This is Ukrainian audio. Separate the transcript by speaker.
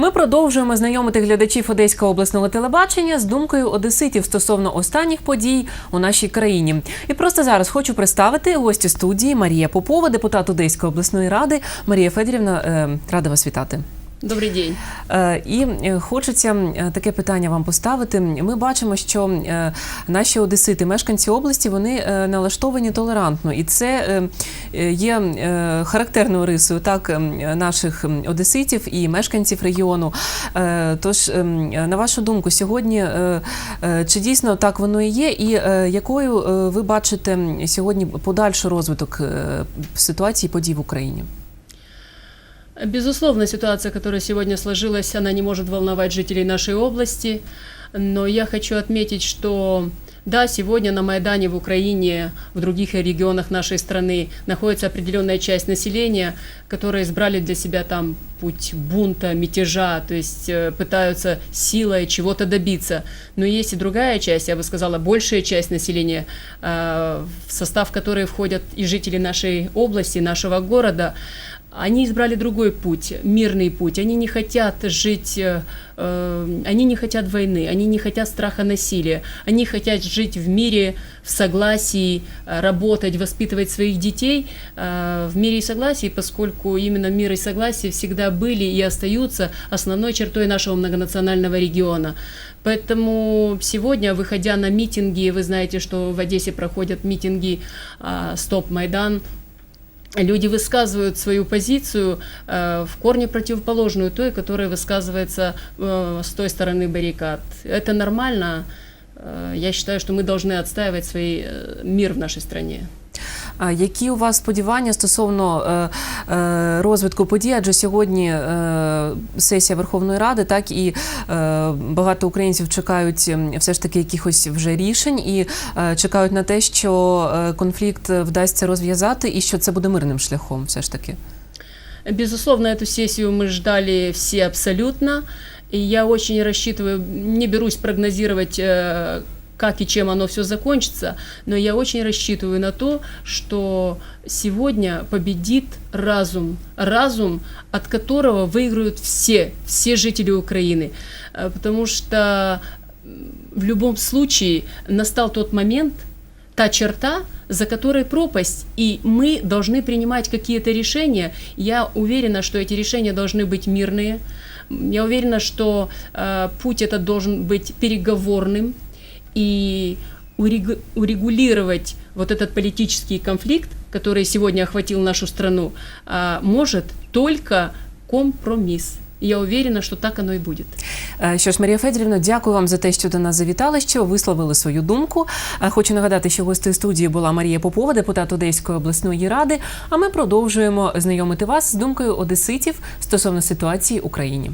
Speaker 1: Ми продовжуємо знайомити глядачів Одеського обласного телебачення з думкою одеситів стосовно останніх подій у нашій країні. І просто зараз хочу представити гості студії Марія Попова, депутат Одеської обласної ради. Марія Федорівна, е, рада вас вітати.
Speaker 2: Добрий день.
Speaker 1: Е, І е, хочеться е, таке питання вам поставити. Ми бачимо, що наші одесити, мешканці області, вони налаштовані толерантно, і це є характерною рисою так е, наших одеситів і мешканців регіону. Тож, е, на вашу думку, сьогодні чи дійсно так воно і є, і якою ви бачите сьогодні подальший розвиток ситуації подій в Україні?
Speaker 2: Безусловно, ситуация, которая сегодня сложилась, она не может волновать жителей нашей области. Но я хочу отметить, что да, сегодня на Майдане в Украине, в других регионах нашей страны находится определенная часть населения, которые избрали для себя там путь бунта, мятежа, то есть э, пытаются силой чего-то добиться. Но есть и другая часть, я бы сказала, большая часть населения, э, в состав которой входят и жители нашей области, нашего города, они избрали другой путь, мирный путь. Они не хотят жить, э, э, они не хотят войны, они не хотят страха насилия. Они хотят жить в мире, в согласии, э, работать, воспитывать своих детей э, в мире и согласии, поскольку именно мир и согласие всегда были и остаются основной чертой нашего многонационального региона. Поэтому сегодня, выходя на митинги, вы знаете, что в Одессе проходят митинги а, «Стоп Майдан», люди высказывают свою позицию э, в корне противоположную той, которая высказывается э, с той стороны баррикад. Это нормально. Э, я считаю, что мы должны отстаивать свой э, мир в нашей стране.
Speaker 1: А Які у вас сподівання стосовно е, е, розвитку подій? Адже сьогодні е, сесія Верховної Ради, так і е, багато українців чекають ем, все ж таки якихось вже рішень і е, чекають на те, що е, конфлікт вдасться розв'язати, і що це буде мирним шляхом, все ж таки.
Speaker 2: Безусловно, эту сессию мы ждали все абсолютно. И я очень рассчитываю, не берусь прогнозировать, э, как и чем оно все закончится, но я очень рассчитываю на то, что сегодня победит разум. Разум, от которого выиграют все, все жители Украины. Э, Потому что в любом случае настал тот момент, та черта, за которой пропасть, и мы должны принимать какие-то решения. Я уверена, что эти решения должны быть мирные. Я уверена, что э, путь этот должен быть переговорным и урегу- урегулировать вот этот политический конфликт, который сегодня охватил нашу страну, может только компромисс. И я уверена, что так оно и будет.
Speaker 1: Е, Що ж, Марія Федорівна, дякую вам за те, що до нас завітали, що висловили свою думку. Хочу нагадати, що гостею студії була Марія Попова, депутат Одеської обласної ради. А ми продовжуємо знайомити вас з думкою одеситів стосовно ситуації в Україні.